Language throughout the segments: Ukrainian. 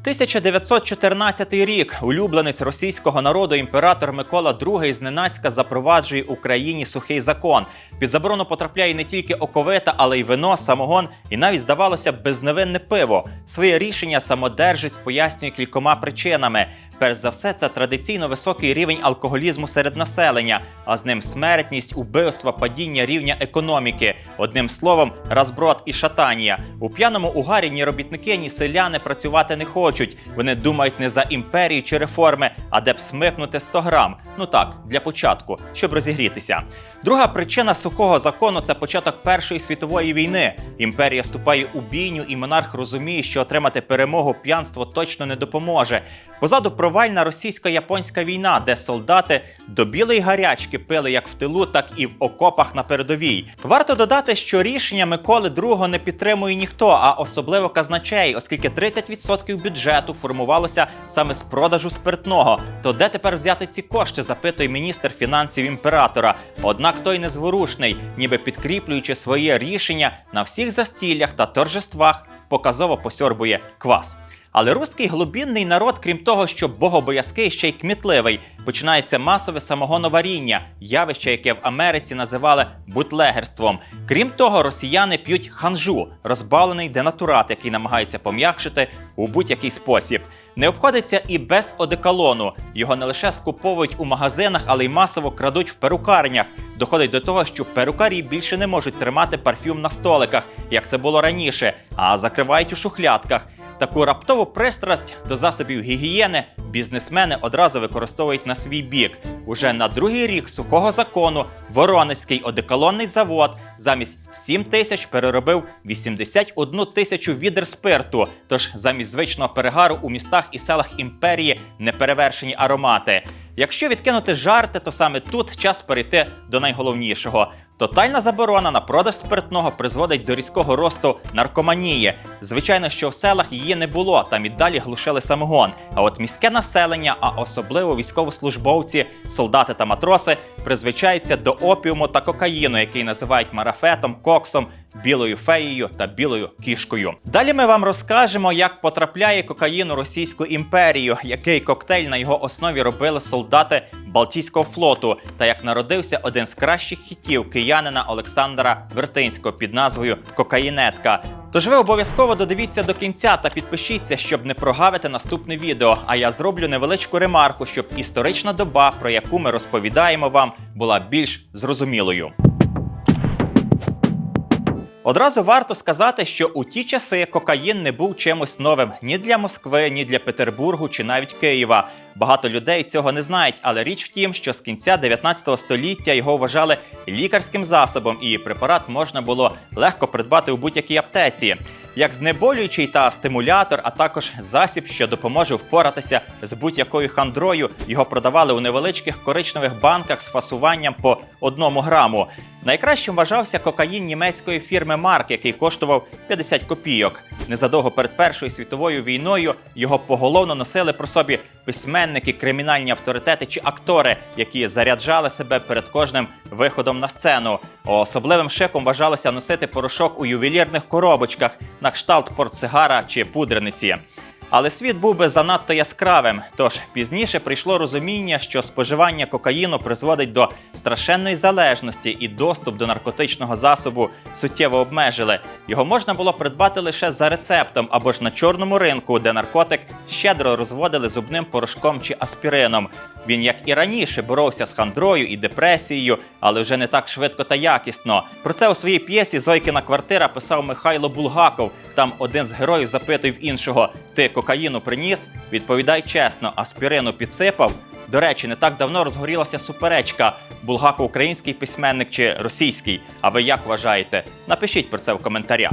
1914 рік улюбленець російського народу імператор Микола II зненацька запроваджує Україні сухий закон. Під заборону потрапляє не тільки оковита, але й вино, самогон і навіть здавалося безневинне пиво. Своє рішення самодержець пояснює кількома причинами. Перш за все, це традиційно високий рівень алкоголізму серед населення, а з ним смертність, убивства, падіння рівня економіки. Одним словом, розброд і шатанія. У п'яному угарі ні робітники, ні селяни працювати не хочуть. Вони думають не за імперію чи реформи, а де б смикнути 100 грам. Ну так, для початку, щоб розігрітися. Друга причина сухого закону це початок Першої світової війни. Імперія вступає у бійню, і монарх розуміє, що отримати перемогу п'янство точно не допоможе. Позаду провальна російсько-японська війна, де солдати до білої гарячки пили як в тилу, так і в окопах на передовій. Варто додати, що рішення Миколи II не підтримує ніхто, а особливо казначей, оскільки 30% бюджету формувалося саме з продажу спиртного. То де тепер взяти ці кошти? запитує міністр фінансів імператора. Однак той незворушний, ніби підкріплюючи своє рішення на всіх застіллях та торжествах, показово посьорбує квас. Але руський глубінний народ, крім того, що богобоязкий, ще й кмітливий, починається масове самогоноваріння, явище, яке в Америці називали бутлегерством. Крім того, росіяни п'ють ханжу, розбавлений денатурат, який намагається пом'якшити у будь-який спосіб. Не обходиться і без одеколону. Його не лише скуповують у магазинах, але й масово крадуть в перукарнях. Доходить до того, що перукарі більше не можуть тримати парфюм на столиках, як це було раніше, а закривають у шухлядках. Таку раптову пристрасть до засобів гігієни бізнесмени одразу використовують на свій бік. Уже на другий рік сухого закону Воронезький одеколонний завод замість 7 тисяч переробив 81 тисячу відер спирту. Тож замість звичного перегару у містах і селах імперії неперевершені аромати. Якщо відкинути жарти, то саме тут час перейти до найголовнішого. Тотальна заборона на продаж спиртного призводить до різкого росту наркоманії. Звичайно, що в селах її не було, там і далі глушили самогон. А от міське населення, а особливо військовослужбовці, солдати та матроси, призвичаються до опіуму та кокаїну, який називають марафетом, коксом. Білою феєю та білою кішкою. Далі ми вам розкажемо, як потрапляє кокаїн у Російську імперію, який коктейль на його основі робили солдати Балтійського флоту, та як народився один з кращих хітів киянина Олександра Вертинського під назвою Кокаїнетка. Тож ви обов'язково додивіться до кінця та підпишіться, щоб не прогавити наступне відео. А я зроблю невеличку ремарку, щоб історична доба, про яку ми розповідаємо вам, була більш зрозумілою. Одразу варто сказати, що у ті часи кокаїн не був чимось новим ні для Москви, ні для Петербургу чи навіть Києва. Багато людей цього не знають, але річ в тім, що з кінця 19 століття його вважали лікарським засобом, і препарат можна було легко придбати у будь-якій аптеці. Як знеболюючий та стимулятор, а також засіб, що допоможе впоратися з будь-якою хандрою, його продавали у невеличких коричневих банках з фасуванням по одному граму. Найкращим вважався кокаїн німецької фірми Марк, який коштував 50 копійок. Незадовго перед Першою світовою війною його поголовно носили про собі письменники, кримінальні авторитети чи актори, які заряджали себе перед кожним виходом на сцену. Особливим шиком вважалося носити порошок у ювелірних коробочках на кшталт портсигара чи пудрениці. Але світ був би занадто яскравим. Тож пізніше прийшло розуміння, що споживання кокаїну призводить до страшенної залежності, і доступ до наркотичного засобу суттєво обмежили. Його можна було придбати лише за рецептом або ж на чорному ринку, де наркотик щедро розводили зубним порошком чи аспірином. Він, як і раніше, боровся з хандрою і депресією, але вже не так швидко та якісно. Про це у своїй п'єсі Зойкина квартира писав Михайло Булгаков. Там один з героїв запитує іншого: Ти кокаїну приніс? Відповідай чесно, аспірину підсипав. До речі, не так давно розгорілася суперечка Булгаков український письменник чи російський. А ви як вважаєте? Напишіть про це в коментарях.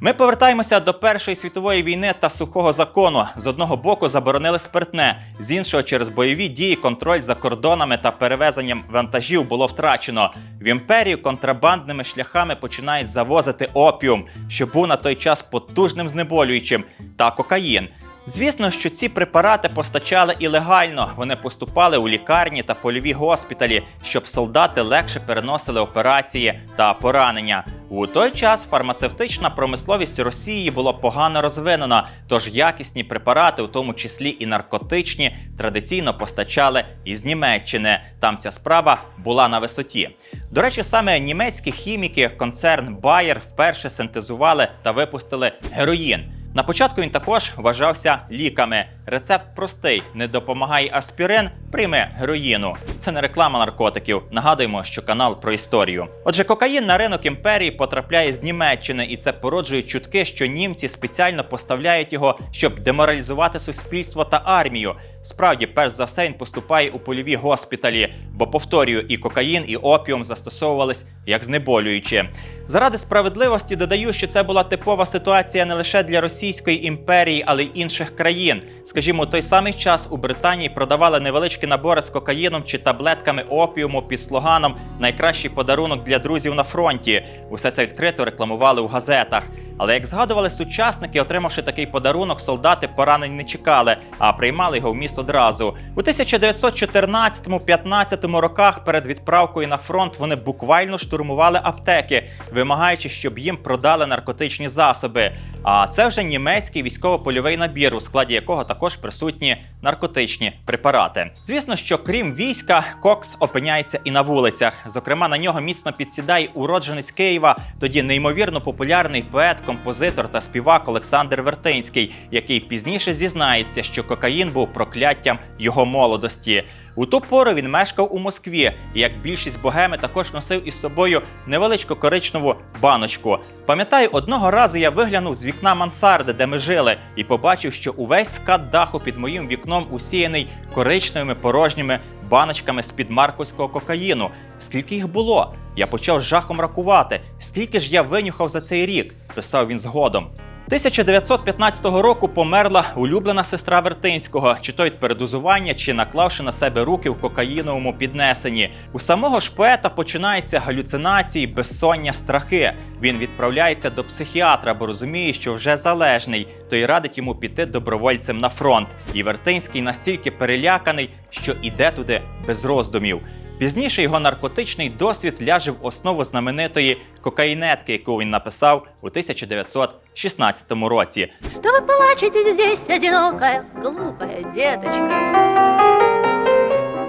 Ми повертаємося до Першої світової війни та сухого закону. З одного боку заборонили спиртне, з іншого через бойові дії контроль за кордонами та перевезенням вантажів було втрачено. В імперію контрабандними шляхами починають завозити опіум, що був на той час потужним знеболюючим, та кокаїн. Звісно, що ці препарати постачали і легально. Вони поступали у лікарні та польові госпіталі, щоб солдати легше переносили операції та поранення. У той час фармацевтична промисловість Росії була погано розвинена, тож якісні препарати, у тому числі і наркотичні, традиційно постачали із Німеччини. Там ця справа була на висоті. До речі, саме німецькі хіміки, концерн Bayer вперше синтезували та випустили героїн. На початку він також вважався ліками. Рецепт простий: не допомагай аспірин, прийми героїну. Це не реклама наркотиків. Нагадуємо, що канал про історію. Отже, кокаїн на ринок імперії потрапляє з Німеччини, і це породжує чутки, що німці спеціально поставляють його, щоб деморалізувати суспільство та армію. Справді, перш за все, він поступає у польові госпіталі, бо повторюю, і кокаїн, і опіум застосовувались як знеболюючі. Заради справедливості додаю, що це була типова ситуація не лише для Російської імперії, але й інших країн. Скажімо, у той самий час у Британії продавали невеличкі набори з кокаїном чи таблетками опіуму під слоганом Найкращий подарунок для друзів на фронті. Усе це відкрито рекламували у газетах. Але як згадували сучасники, отримавши такий подарунок, солдати поранень не чекали, а приймали його в міст одразу. У 1914-15 роках перед відправкою на фронт вони буквально штурмували аптеки, вимагаючи, щоб їм продали наркотичні засоби. А це вже німецький військово-польовий набір, у складі якого також присутні наркотичні препарати. Звісно, що крім війська, Кокс опиняється і на вулицях. Зокрема, на нього міцно підсідає уродженець Києва, тоді неймовірно популярний поет, композитор та співак Олександр Вертинський, який пізніше зізнається, що кокаїн був прокляттям його молодості. У ту пору він мешкав у Москві, і як більшість богеми також носив із собою невеличку коричневу баночку. Пам'ятаю, одного разу я виглянув з вікна мансарди, де ми жили, і побачив, що увесь скат даху під моїм вікном усіяний коричневими порожніми баночками з-під марковського кокаїну. Скільки їх було? Я почав з жахом рахувати. Скільки ж я винюхав за цей рік? писав він згодом. 1915 року померла улюблена сестра Вертинського, чи то від передозування, чи наклавши на себе руки в кокаїновому піднесенні. У самого ж поета починаються галюцинації, безсоння, страхи. Він відправляється до психіатра, бо розуміє, що вже залежний, то й радить йому піти добровольцем на фронт. І Вертинський настільки переляканий, що іде туди без роздумів. Пізніше його наркотичний досвід ляже в основу знаменитої кокаїнетки, яку він написав у 1916 році. Что вы плачете здесь, одинокая, глупая деточка?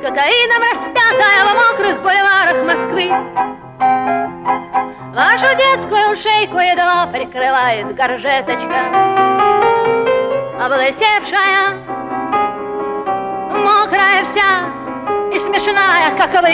Кокаином распятая в мокрых бульварах Москвы Вашу детскую шейку едва прикрывает горжеточка Облысевшая, мокрая вся и смешная, как вы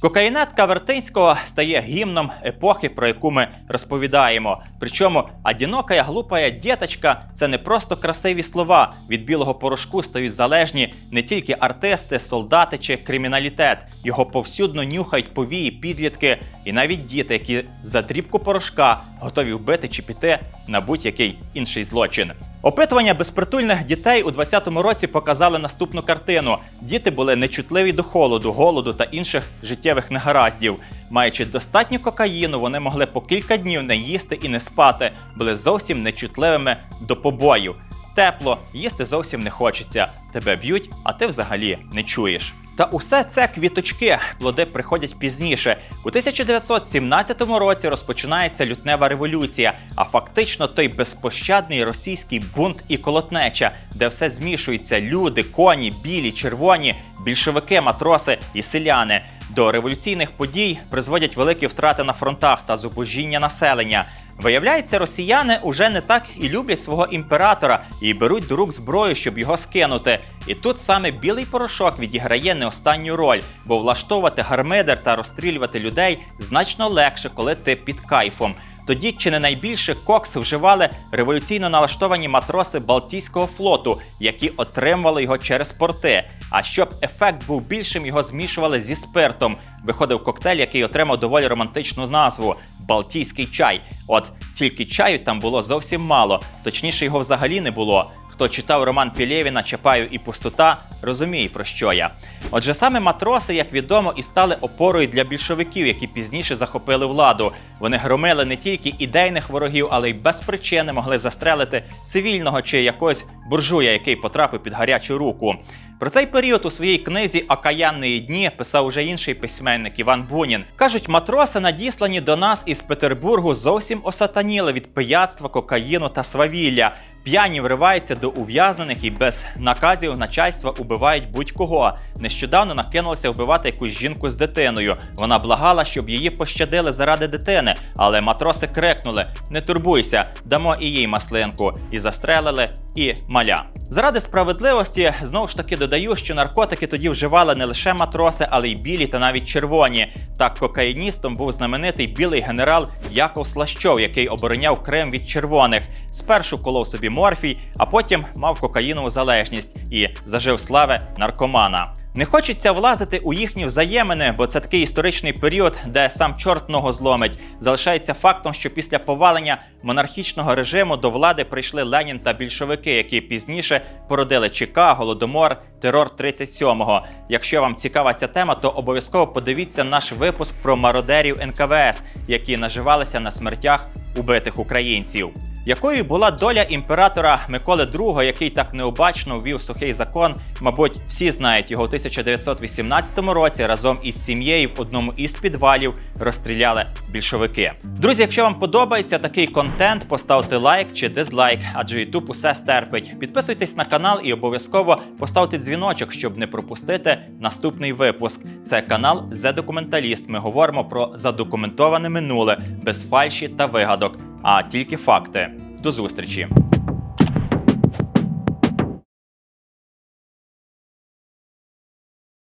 Кокаїнетка Вертинського стає гімном епохи, про яку ми розповідаємо. Причому «одінокая глупая діточка це не просто красиві слова. Від білого порошку стають залежні не тільки артисти, солдати чи криміналітет. Його повсюдно нюхають повії, підлітки і навіть діти, які за дрібку порошка готові вбити чи піти на будь-який інший злочин. Опитування безпритульних дітей у 2020 році показали наступну картину: діти були нечутливі до холоду, голоду та інших життєвих негараздів. Маючи достатньо кокаїну, вони могли по кілька днів не їсти і не спати, були зовсім нечутливими до побоїв. Тепло, їсти зовсім не хочеться. Тебе б'ють, а ти взагалі не чуєш. Та усе це квіточки, плоди приходять пізніше. У 1917 році розпочинається лютнева революція, а фактично той безпощадний російський бунт і колотнеча, де все змішується: люди, коні, білі, червоні, більшовики, матроси і селяни. До революційних подій призводять великі втрати на фронтах та зубожіння населення. Виявляється, росіяни уже не так і люблять свого імператора і беруть до рук зброю, щоб його скинути. І тут саме білий порошок відіграє не останню роль, бо влаштовувати гармидер та розстрілювати людей значно легше, коли ти під кайфом. Тоді чи не найбільше кокс вживали революційно налаштовані матроси Балтійського флоту, які отримували його через порти. А щоб ефект був більшим, його змішували зі спиртом. Виходив коктейль, який отримав доволі романтичну назву Балтійський чай. От тільки чаю там було зовсім мало, точніше його взагалі не було. Хто читав роман Пілєвіна Чапаю і пустота, розуміє про що я. Отже, саме матроси, як відомо, і стали опорою для більшовиків, які пізніше захопили владу. Вони громили не тільки ідейних ворогів, але й без причини могли застрелити цивільного чи якогось буржуя, який потрапив під гарячу руку. Про цей період у своїй книзі Окаянні дні писав уже інший письменник Іван Бунін. Кажуть, матроси, надіслані до нас із Петербургу, зовсім осатаніли від пияцтва, кокаїну та свавілля. П'яні вриваються до ув'язнених і без наказів начальства убивають будь-кого. Нещодавно накинулися вбивати якусь жінку з дитиною. Вона благала, щоб її пощадили заради дитини, але матроси крикнули: Не турбуйся, дамо і їй маслинку. І застрелили, і маля. Заради справедливості знову ж таки додаю, що наркотики тоді вживали не лише матроси, але й білі та навіть червоні. Так кокаїністом був знаменитий білий генерал Яков Слащов, який обороняв Крим від червоних. Спершу колов собі морфій, а потім мав кокаїнову залежність і зажив слави наркомана. Не хочеться влазити у їхні взаємини, бо це такий історичний період, де сам чорт ногу зломить. Залишається фактом, що після повалення монархічного режиму до влади прийшли Ленін та більшовики, які пізніше породили ЧК, голодомор, терор 37-го. Якщо вам цікава ця тема, то обов'язково подивіться наш випуск про мародерів НКВС, які наживалися на смертях убитих українців. Якою була доля імператора Миколи II, який так необачно ввів сухий закон? Мабуть, всі знають його у 1918 році разом із сім'єю в одному із підвалів розстріляли більшовики. Друзі, якщо вам подобається такий контент, поставте лайк чи дизлайк, адже YouTube усе стерпить. Підписуйтесь на канал і обов'язково поставте дзвіночок, щоб не пропустити наступний випуск. Це канал The Документаліст. Ми говоримо про задокументоване минуле без фальші та вигадок, а тільки факти. До зустрічі!